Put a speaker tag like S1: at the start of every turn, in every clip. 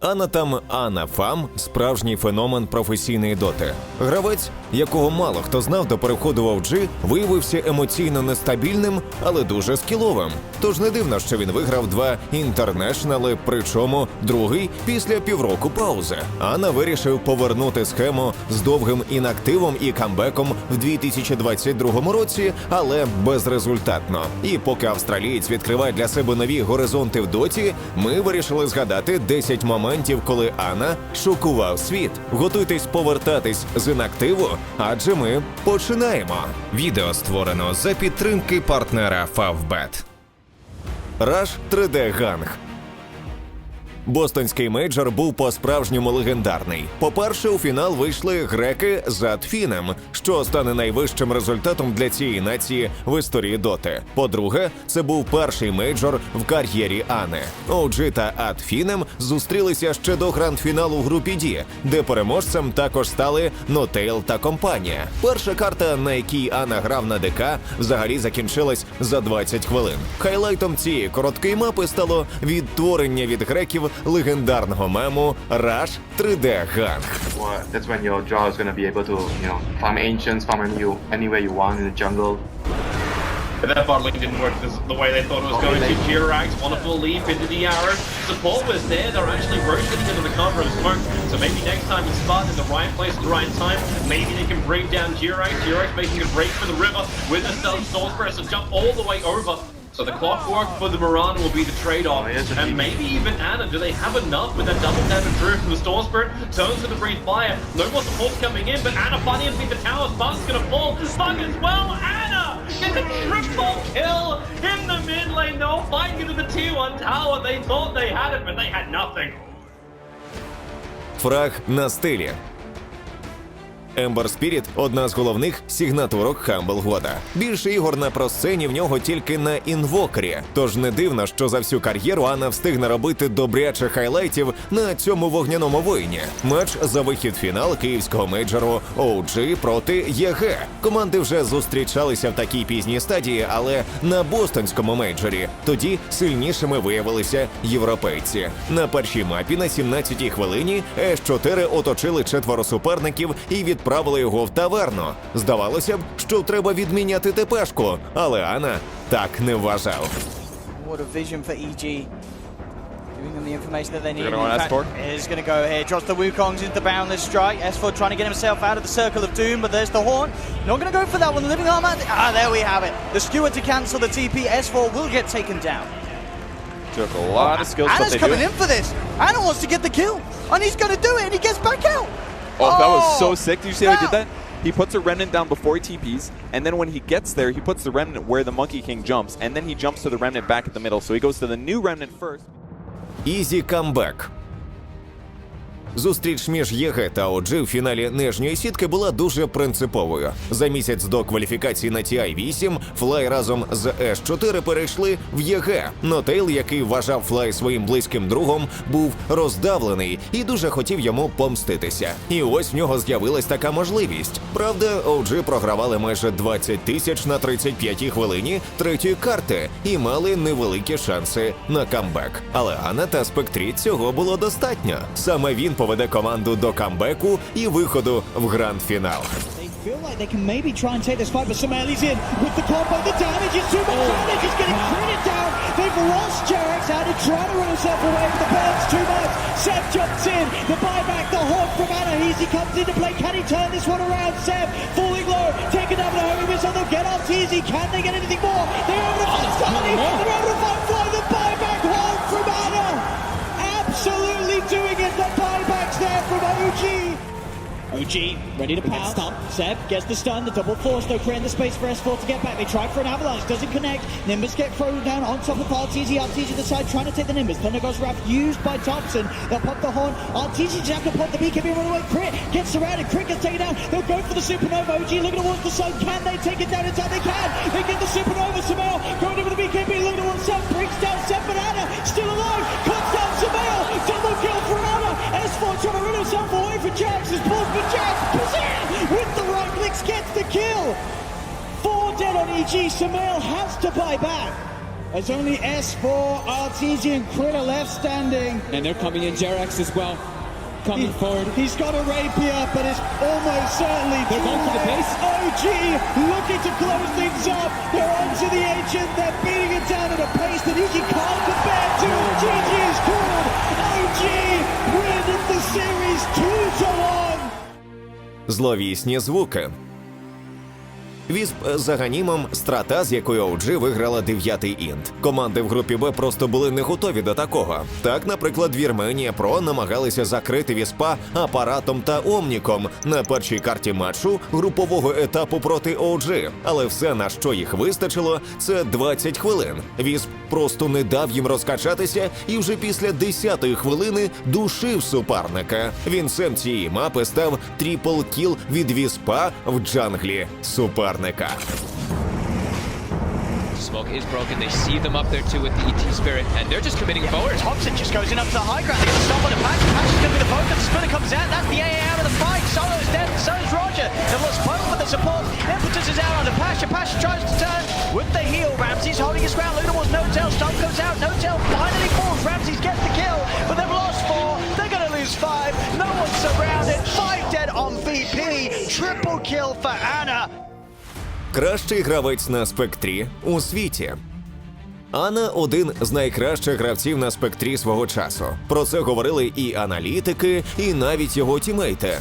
S1: Анатам Ана Фам справжній феномен професійної доти. Гравець, якого мало хто знав до переходу в OG, виявився емоційно нестабільним, але дуже скіловим. Тож не дивно, що він виграв два інтернешнали, причому другий після півроку паузи. Ана вирішив повернути схему з довгим інактивом і камбеком в 2022 році, але безрезультатно. І поки австралієць відкриває для себе нові горизонти в доті, ми вирішили згадати 10 моментів, коли Ана шокував світ. Готуйтесь повертатись з інактиву, адже ми починаємо. Відео створено за підтримки партнера Favbet. Rush 3D Gang Бостонський мейджор був по-справжньому легендарний. По-перше, у фінал вийшли греки з Атфіном, що стане найвищим результатом для цієї нації в історії доти. По-друге, це був перший мейджор в кар'єрі Ани. OG та Атфінем зустрілися ще до гранд-фіналу в групі D, де переможцем також стали Нотейл та компанія. Перша карта, на якій Ана грав на ДК, взагалі закінчилась за 20 хвилин. Хайлайтом цієї короткої мапи стало відтворення від греків легендарного мему Rush 3D Gang.
S2: Well, that's when your draw is gonna be able to, you know, farm ancients, farm you anywhere you want in the jungle.
S3: But that bot lane didn't work this, the way they thought it was going to. Jirax, wonderful leap into the arrow. Support was there. They're actually rotating into the cover of smoke. So maybe next time it's spot in the right place at the right time. Maybe they can bring down Jirax. Jirax making a break for the river with the stealth Soul Press and jump all the way over. So the clockwork for the Mirana will be the trade-off.
S2: Oh, yes,
S3: and
S2: indeed.
S3: maybe even Anna. Do they have enough with that double tap and Drew from the Storm Spirit? Turns to the Breathe Fire. No more support coming in, but Anna fighting underneath the tower. Spark's gonna fall. Spark as well. Anna gets a triple kill in the mid lane. They were fighting into the tier 1 tower. They thought they had it, but they had nothing.
S1: Фраг на стилі. Ембер Спіріт одна з головних сигнатурок Хамбл Года. Більше ігор на просцені в нього тільки на інвокері. Тож не дивно, що за всю кар'єру Анна встигне робити добряче хайлайтів на цьому вогняному воїні. Матч за вихід фінал київського мейджору OG проти ЄГ. Команди вже зустрічалися в такій пізній стадії, але на бостонському мейджорі тоді сильнішими виявилися європейці. На першій мапі на 17-й хвилині С4 оточили четверо суперників і відправили його в таверну. Здавалося б, що треба відміняти ТПшку, але Ана так не вважав.
S4: What a vision for EG. Giving them the information that they need.
S5: gonna go
S4: In
S5: on
S4: fact,
S5: S4.
S4: Is going to go here. Drops the Wukongs into the boundless strike. S4 trying to get himself out of the circle of doom, but there's the horn. Not going to go for that one. The living armor. Ah, there we have it. The skewer to cancel the TP. S4 will get taken down.
S5: Took a lot of skills,
S4: Anna's coming in for this. Anna wants to get the kill, and he's going to do it, and he gets back out.
S5: Oh, that was so
S4: oh.
S5: sick. Did you see how he did that? He puts a remnant down before he TPs, and then when he gets there, he puts the remnant where the Monkey King jumps, and then he jumps to the remnant back at the middle. So he goes to the new remnant first.
S1: Easy comeback. Зустріч між ЄГ та ОДЖ в фіналі нижньої сітки була дуже принциповою. За місяць до кваліфікації на TI-8 Флай разом з С4 перейшли в ЄГ. Нотейл, який вважав Флай своїм близьким другом, був роздавлений і дуже хотів йому помститися. І ось в нього з'явилась така можливість. Правда, OG програвали майже 20 тисяч на 35-й хвилині третьої карти і мали невеликі шанси на камбек. Але Анна та Спектрі цього було достатньо. Саме він поведе команду до камбеку і виходу в гранд-фінал.
S6: They feel like they can maybe try and take this fight, but Somali's in with the combo. The damage is too much damage. He's getting critted down. They've lost Jerax out. He's trying to run himself away, but the burn's too much. Seb jumps in. The buyback, the hawk from Anna. Easy comes into play. Can he turn this one around? Seb falling low. Taking down the homie missile. They'll get off Teasy. Can they get anything more? They're able to find Stanley. They're able to find Fly. The buyback hold from Anna. Doing it. The buyback's there from OG. OG ready to pounce. Stop. Seb gets the stun. The double force though, creating the space for S4 to get back. They try for an avalanche. Doesn't connect. Nimbus get thrown down on top of RTZ. RTZ to the side trying to take the Nimbus. Thunder goes wrap used by Thompson. They'll pop the horn. RTZ jack will pop the BKB run away. Crit gets surrounded. Crit gets taken down. They'll go for the supernova. OG looking towards the sun. Can they take it down in time? They can. They get the supernova. Samel going over the BKB. Looking towards sun. Brings down Seb Banana. Still alive. For Jax. His balls for Jax. With the right clicks gets the kill. Four dead on EG. Samel has to buy back.
S7: There's only S4, RTG, and Krilla left standing.
S8: And they're coming in, Jerax as well. Coming forward.
S7: He's got a rapier, but it's almost certainly
S8: They're going for the pace.
S7: OG looking to close things up. They're onto the agent. They're beating it down at a pace that Iki can't
S1: Зловісні звуки. Вісп за ганімом страта, з якою OG виграла дев'ятий інт. Команди в групі Б просто були не готові до такого. Так, наприклад, Вірменія Про намагалися закрити віспа апаратом та омніком на першій карті матчу групового етапу проти OG. Але все, на що їх вистачило, це 20 хвилин. Вісп просто не дав їм розкачатися і вже після 10-ї хвилини душив суперника. Вінцем цієї мапи став тріпл кіл від віспа в джанглі суперника.
S9: Smoke is broken. They see them up there too with the ET Spirit, and they're just committing forward.
S6: Thompson just goes in up to the high ground. They get the stop on the patch. Patch is going to be the focus. The spinner comes out. That's the AA out of the fight. Solo's dead. So is Roger. They've lost both of the support. Impetus is out on the Pasha. Pasha tries to turn with the heel. Ramsey's holding his ground. Luna was no tail. Stomp goes out. No tail finally falls. Ramsey's gets the kill, but they've lost four. They're going to lose five. No one's surrounded. Five dead on VP. Triple kill for Anna.
S1: Кращий гравець на спектрі у світі. Анна один з найкращих гравців на спектрі свого часу. Про це говорили і аналітики, і навіть його тімейти.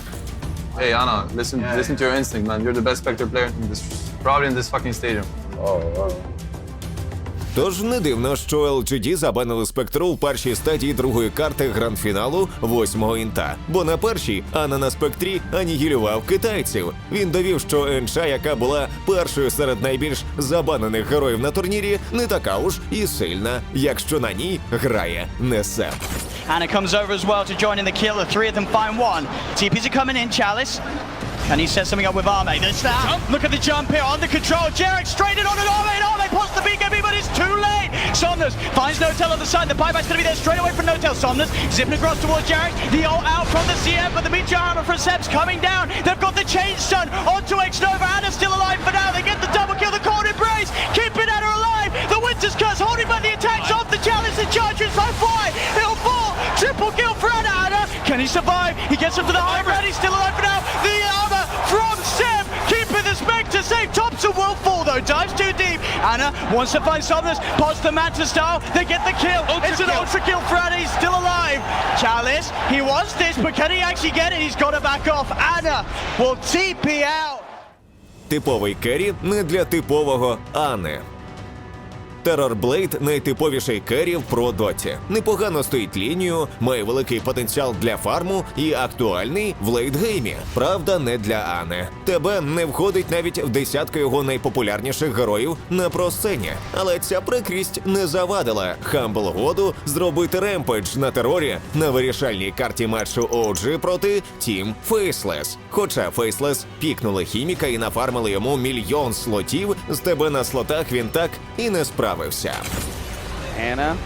S10: Hey Anna, listen listen to your instinct, man. You're the best Spectre player in this, probably in this fucking stadium.
S1: Тож не дивно, що LGD забанили спектру у першій стадії другої карти гранд-фіналу восьмого інта. Бо на першій Анна на спектрі анігілював китайців. Він довів, що Енша, яка була першою серед найбільш забанених героїв на турнірі, не така уж і сильна, якщо на ній грає не Сем.
S6: Anna comes over as well to join in the kill. The three of them find one. TPs are coming in, Chalice. And he set something up with Arme. There's that. Look at the jump here under control. Jarek straight in on an Arme. And Arme puts the BKB, but it's too late. Somnus finds Notel on the side. The buyback's going to be there straight away from Notel. Somnus zipping across towards Jarek. The ult out from the CM, but the meteor armor from Seb's coming down. They've got the chain stun onto X-Nova. Anna's still alive for now. They get the double kill. The cold embrace. Keeping Anna alive. The Winter's Curse holding by the attacks of the challenge. The Chargers by fly. He'll fall. Triple kill for Anna. Anna. Can he survive? He gets up to the high ground. He's still alive Dives too deep. Anna wants to find Somnus. Pods the Manta style. They get the kill. it's an ultra kill for Anna. He's still alive. Chalice. He wants this, but can he actually get it? He's got to back off. Anna will TP out.
S1: Типовий керрі не для типового Ани. Террор Блейд найтиповіший керрі в доті. Непогано стоїть лінію, має великий потенціал для фарму і актуальний в лейтгеймі. Правда, не для Ани. Тебе не входить навіть в десятку його найпопулярніших героїв на просцені. Але ця прикрість не завадила Хамбл Году зробити ремпедж на терорі на вирішальній карті матчу OG проти Team Faceless. Хоча Faceless пікнули хіміка і нафармили йому мільйон слотів, з тебе на слотах він так і не справився.
S11: Anna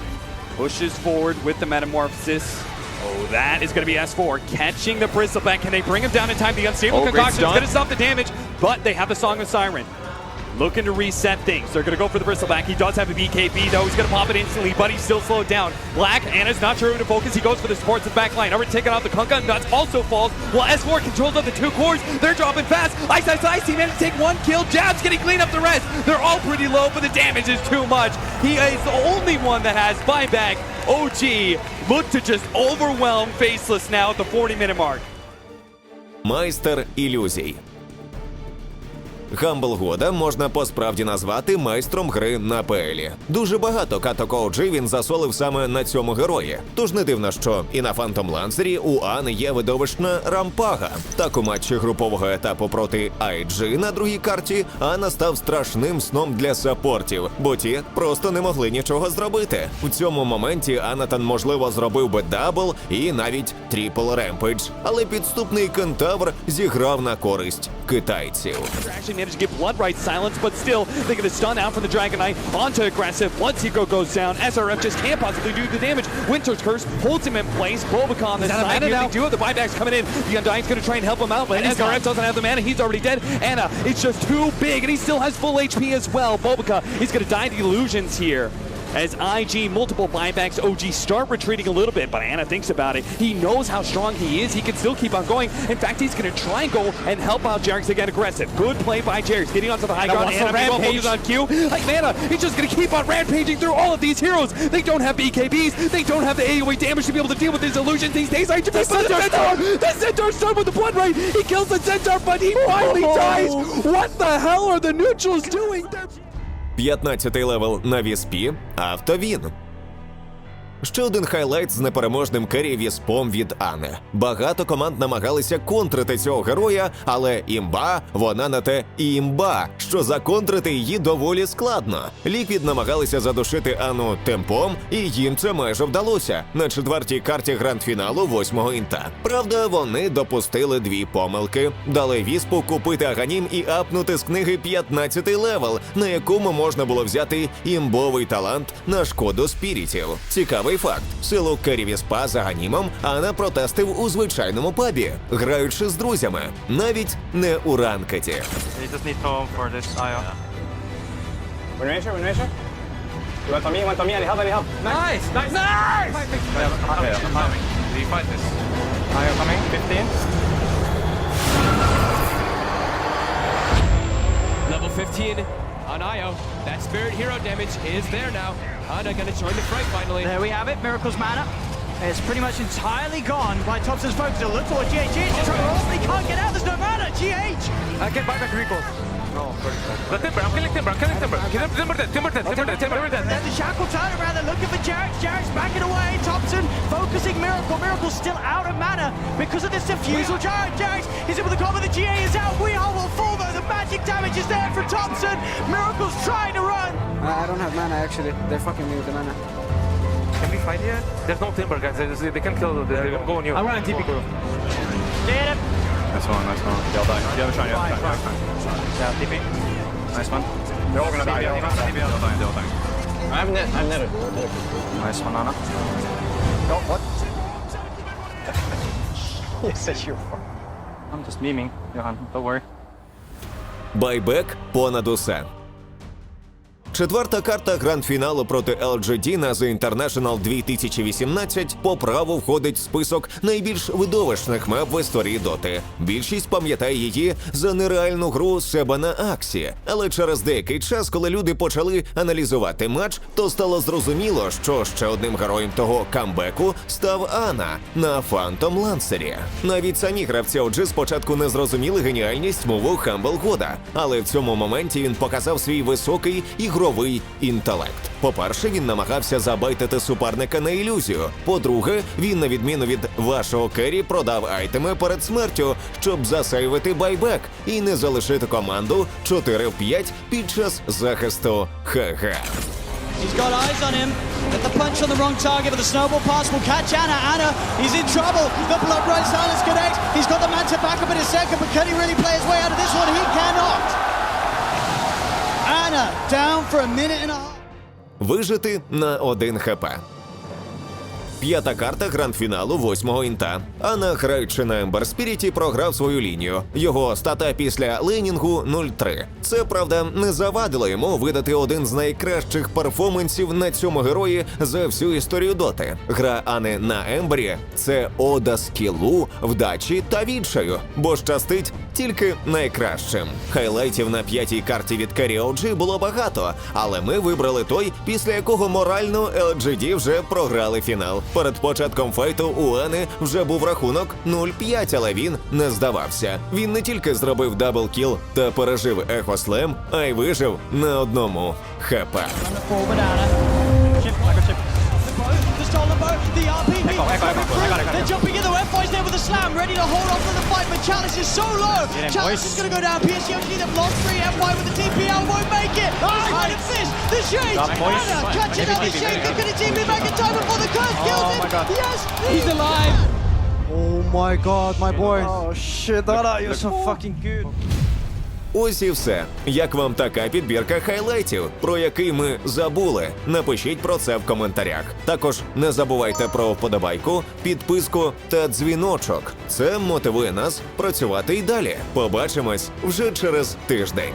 S11: pushes forward with the Metamorphosis. Oh, that is going to be S4 catching the Bristleback. Can they bring him down in time? The Unstable
S5: Oh, great
S11: Concoction is
S5: stun.
S11: going to stop the damage, but they have the Song of Siren. Looking to reset things. They're going to go for the Bristleback. He does have a BKB, though. He's going to pop it instantly, but he's still slowed down. Black, Anna's not sure who to focus. He goes for the supports and back line. Over taking out the Kunka Nuts also falls. While S4 controls of the two cores. They're dropping fast. Ice Ice Ice, he managed to take one kill. Jab's getting clean up the rest. They're all pretty low, but the damage is too much. He is the only one that has buyback. OG look to just overwhelm Faceless now at the 40 minute mark.
S1: Майстер ілюзій. Хамбл Года можна посправді назвати майстром гри на ПЛі. Дуже багато каток OG він засолив саме на цьому герої. Тож не дивно, що і на Фантом Лансері у Ани є видовищна рампага. Так у матчі групового етапу проти IG на другій карті Анна став страшним сном для саппортів, бо ті просто не могли нічого зробити. У цьому моменті Анатан, можливо, зробив би дабл і навіть тріпл ремпедж, але підступний кентавр зіграв на користь китайців.
S11: Managed to get Blood Right silenced, but still, they get a stun out from the Dragon Knight onto aggressive. Once Hiko goes down, SRF just can't possibly do the damage. Winter's Curse holds him in place. Bulbaca on the side
S8: now?
S11: They do have the buybacks coming in. The Undying's going to try and help him out, but
S8: And
S11: SRF doesn't have the mana. He's already dead. Anna, it's just too big, and he still has full HP as well. Bulbaca, he's going to die the illusions here. As IG, multiple buybacks, OG start retreating a little bit, but Anna thinks about it. He knows how strong he is. He can still keep on going. In fact, he's going to try and go and help out Jarex to get aggressive. Good play by Jarex, getting onto the high ground. Anna
S6: rampage.
S11: on Q. Like Mana, he's just going to keep on rampaging through all of these heroes. They don't have BKBs. They don't have the AoE damage to be able to deal with his illusions these days. The Centaur! The Centaur's done with the blood right. He kills the Centaur, but he finally oh. dies. What the hell are the neutrals doing? They're
S1: 15-й левел на Віспі Автовін. Ще один хайлайт з непереможним керрі віспом від Ани. Багато команд намагалися контрити цього героя, але імба, вона на те і імба, що законтрити її доволі складно. Ліквід намагалися задушити Ану темпом, і їм це майже вдалося на четвертій карті гранд-фіналу восьмого інта. Правда, вони допустили дві помилки. Дали віспу купити аганім і апнути з книги 15-й левел, на якому можна було взяти імбовий талант на шкоду спірітів. Цікавий факт: силу Керрі Віспа з аганімом Ана протестив у звичайному пабі, граючи з друзями, навіть не у ранкеті.
S9: Level 15 on Io. That spirit hero damage is there now. Ana gonna join the fray finally.
S6: There we have it, Miracle's mana. It's pretty much entirely gone by Thompson's focus. A look toward GH. GH is trying to roll, but he can't get out. There's no mana. GH.
S11: I uh, get buyback recall. No, the timber, I'm killing timber, I'm killing timber. Give him timber dead, timber dead, timber dead, timber dead.
S6: There's the shackle turnaround. They're looking for Jarek. Jarek's backing away. Thompson focusing Miracle. Miracle's still out of mana because of this diffusal. Jarek, Jarek is able to cover. The GA is out. We all will fall though. The magic damage is there for Thompson. Miracle's trying to run.
S8: I don't have mana actually. They're fucking me with the mana.
S11: Can we fight here? There's no timber, guys. They, they can kill, they're gonna go on you. I'm running TP.
S6: Get him.
S10: Nice one, nice one. Y'all die. You have a shot, you have a shot.
S11: Yeah, TP.
S10: Nice one. They're all gonna die. They're all gonna die. They're all dying, they're all. I've net, I've netted. Nice one, Anna. Oh, what? yes, that's your fault. I'm just memeing, Johan. Don't worry.
S1: Байбек понад усе. Четверта карта гранд-фіналу проти LGD на The International 2018 по праву входить в список найбільш видовищних мап в історії доти. Більшість пам'ятає її за нереальну гру себе на Аксі. Але через деякий час, коли люди почали аналізувати матч, то стало зрозуміло, що ще одним героєм того камбеку став Ана на Фантом Лансері. Навіть самі гравці OG спочатку не зрозуміли геніальність мову Хамбл Года, але в цьому моменті він показав свій високий ігровий інтелект. По-перше, він намагався забайтити суперника на ілюзію. По-друге, він, на відміну від вашого керрі, продав айтеми перед смертю, щоб засейвити байбек і не залишити команду 4 в 5 під час захисту ХГ.
S6: He's got eyes on him. Get the punch on the wrong target, but the snowball pass will catch Anna. Anna, he's in trouble. The blood right silence connects. He's got the man to back up in a second, but can he really play his way out of this one? He cannot. Anna down for a minute and a half.
S1: Вижити на один хп. П'ята карта гранд-фіналу восьмого інта. Ана, граючи на Ембер Спіріті, програв свою лінію. Його стата після ленінгу 0-3. Це правда не завадило йому видати один з найкращих перформансів на цьому герої за всю історію доти. Гра Ани на Ембері це ода скілу, вдачі та відчаю, бо щастить тільки найкращим. Хайлайтів на п'ятій карті від Carry OG було багато, але ми вибрали той, після якого морально LGD вже програли фінал. Перед початком файту у Ани вже був рахунок 0-5, але він не здавався. Він не тільки зробив даблкіл та пережив ехослем, а й вижив на одному хп.
S6: Run the forward, Anna. Chip, like a chip. The bow, the stolen bow, the RPP. coming through. They're jumping in the web boys there with a slam, ready to hold on to the fight, but Chalice is so low. Chalice is going to go down. PSGOG, they've lost three. FY with the TPL won't make it. Oh, Behind the fish, the shade. Anna catching out the shade. They're going to TP back in time before the curse kills him. Yes, he's alive.
S7: Oh my god, my boy. Oh shit, Dada, you're so fucking good.
S1: Ось і все. Як вам така підбірка хайлайтів, про який ми забули? Напишіть про це в коментарях. Також не забувайте про вподобайку, підписку та дзвіночок. Це мотивує нас працювати й далі. Побачимось вже через тиждень.